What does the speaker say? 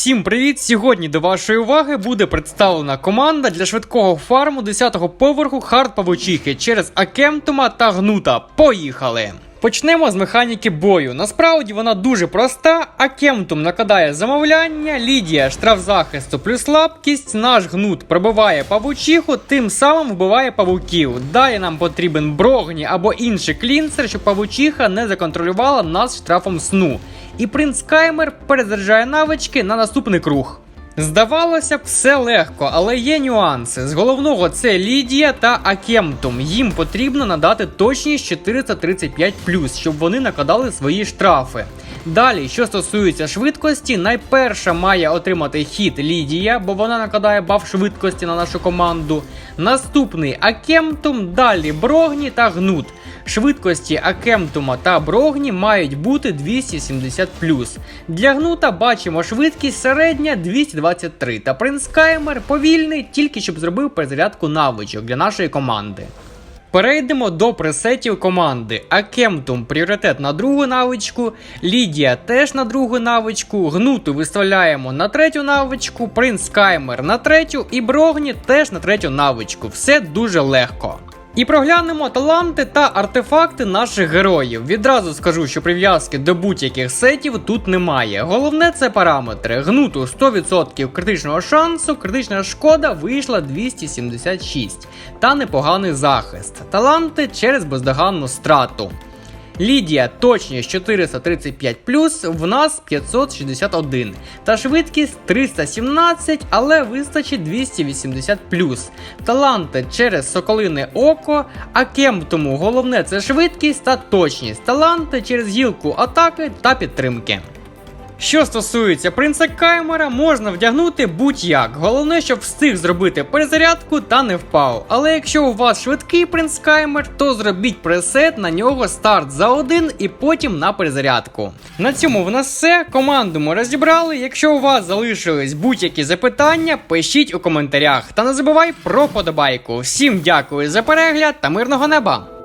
Всім привіт! Сьогодні до вашої уваги буде представлена команда для швидкого фарму 10-го поверху хард павучихи через Акемтума та Гнута. Поїхали! Почнемо з механіки бою. Насправді вона дуже проста. Акемтум накладає замовляння, Лідія штраф захисту плюс слабкість, наш гнут пробиває павучиху, тим самим вбиває павуків. Далі нам потрібен брогні або інший клінцер, щоб павучиха не законтролювала нас штрафом сну. І принц Каймер перезаряджає навички на наступний круг. Здавалося б, все легко, але є нюанси. З головного це Лідія та Акемтум. Їм потрібно надати точність 435, щоб вони накладали свої штрафи. Далі, що стосується швидкості, найперша має отримати хід Лідія, бо вона накладає баф швидкості на нашу команду. Наступний Акемтум, далі Брогні та Гнут. Швидкості Акемтума та Брогні мають бути 270 Для гнута бачимо швидкість середня 223 та принц Каймер повільний, тільки щоб зробив перезарядку навичок для нашої команди. Перейдемо до пресетів команди. Акемтум пріоритет на другу навичку, Лідія теж на другу навичку, Гнуту виставляємо на третю навичку, Принц Каймер на третю і Брогні теж на третю навичку. Все дуже легко. І проглянемо таланти та артефакти наших героїв. Відразу скажу, що прив'язки до будь-яких сетів тут немає. Головне це параметри. Гнуту 100% критичного шансу, критична шкода вийшла 276 та непоганий захист. Таланти через бездоганну страту. Лідія точність 435 в нас 561. Та швидкість 317, але вистачить 280 Таланти через соколине око, а кем тому головне це швидкість та точність. Таланти через гілку атаки та підтримки. Що стосується принца Каймера, можна вдягнути будь-як. Головне, щоб встиг зробити перезарядку та не впав. Але якщо у вас швидкий принц Каймер, то зробіть пресет на нього старт за один і потім на перезарядку. На цьому в нас все. Команду ми розібрали. Якщо у вас залишились будь-які запитання, пишіть у коментарях. Та не забувай про подобайку. Всім дякую за перегляд та мирного неба!